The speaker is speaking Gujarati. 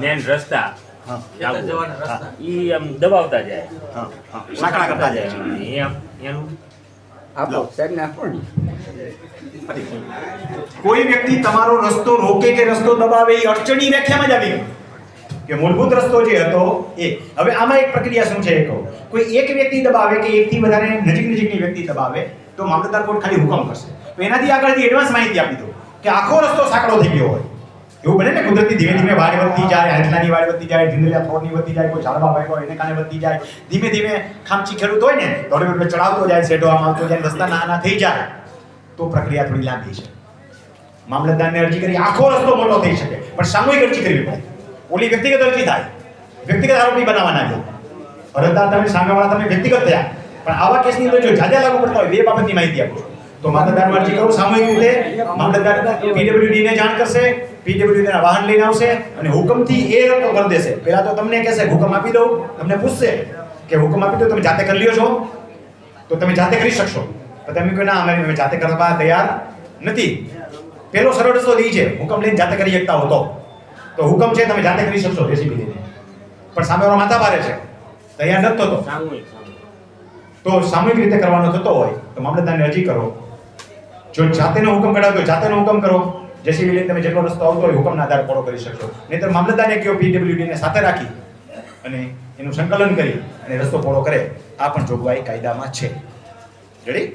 મેન રસ્તા. હા. જાવું જવાના રસ્તા. ઈ આમ દબાવતા જાય. હા હા. સાંકડા કરતા જાય. છે એમ એનું. આપો સાહેબને આપો કોઈ વ્યક્તિ તમારો રસ્તો રોકે કે રસ્તો દબાવે એ અડચણી વ્યાખ્યામાં જ આવી ગયું કે મૂળભૂત રસ્તો જે હતો એ. હવે આમાં એક પ્રક્રિયા શું છે એ કહું. કોઈ એક વ્યક્તિ દબાવે કે એકથી વધારે નજીક નજીકની વ્યક્તિ દબાવે તો મામલતદાર કોર્ટ ખાલી હુકમ કરશે. તો એનાથી આગળથી એડવાન્સ માહિતી આપી દો કે આખો રસ્તો સાંકડો થઈ ગયો હોય. એવું બને ને કુદરતી ધીમે ધીમે વાડ વધતી જાય હાથલાની વાડ વધતી જાય ધીંધલિયા થોડની વધતી જાય, કોઈ ઝાડવા હોય, એને કારણે વધતી જાય. ધીમે ધીમે ખામચી ખેડૂત હોય ને તો હવે ચડાવતો જાય, શેઢો આમ આવતો જાય, રસ્તા નાના થઈ જાય, તો પ્રક્રિયા થોડી લાંબી છે. મામલતદારને અરજી કરી, આખો રસ્તો મોટો થઈ શકે. પણ સામૂહિક અરજી કરવી પડે. ઓલી વ્યક્તિગત અરજી થાય. વ્યક્તિગત આરોપી બનાવવાના છે. અરજદાર તમે સામેવાળા તમે વ્યક્તિગત થયા પણ આવા કેસની અંદર જો જાજા લાગુ પડતા હોય બે બાબતની માહિતી આપો તો મામલતદાર અરજી કરો સામૂહિક રીતે. મામલતદાર પીડબ્લ્યુડી ને જાણ કરશે પીડબ્લ્યુડી ના વાહન લઈને આવશે અને હુકમથી એ રકમ કરી દેશે. પહેલા તો તમને કહેશે હુકમ આપી દઉં. તમને પૂછશે કે હુકમ આપી દો તમે જાતે કરી લ્યો છો? તો તમે જાતે કરી શકશો. તો તમે કહો ના અમે જાતે કરવા તૈયાર નથી. પહેલો સરળ રસ્તો એ છે હુકમ લઈને જાતે કરી શકતા હો તો. તો હુકમ છે તમે જાતે કરી શકશો રેસીપી લઈને. પણ સામેવાળો માથા ભારે છે. તૈયાર નથી થતો. તો સામૂહિક રીતે કરવાનો થતો હોય તો મામલતદારને અરજી કરો. જો જાતેનો હુકમ કઢાવતો જાતેનો હુકમ કરો. જેસી લઈને તમે જેટલો રસ્તો આવતો હોય હુકમના આધારે ફોલો કરી શકશો. નહીતર મામલતદારને કયો પીડબ્લ્યુડીને સાથે રાખી અને એનું સંકલન કરી અને રસ્તો પોળો કરે. આ પણ જોગવાઈ કાયદામાં છે. રેડી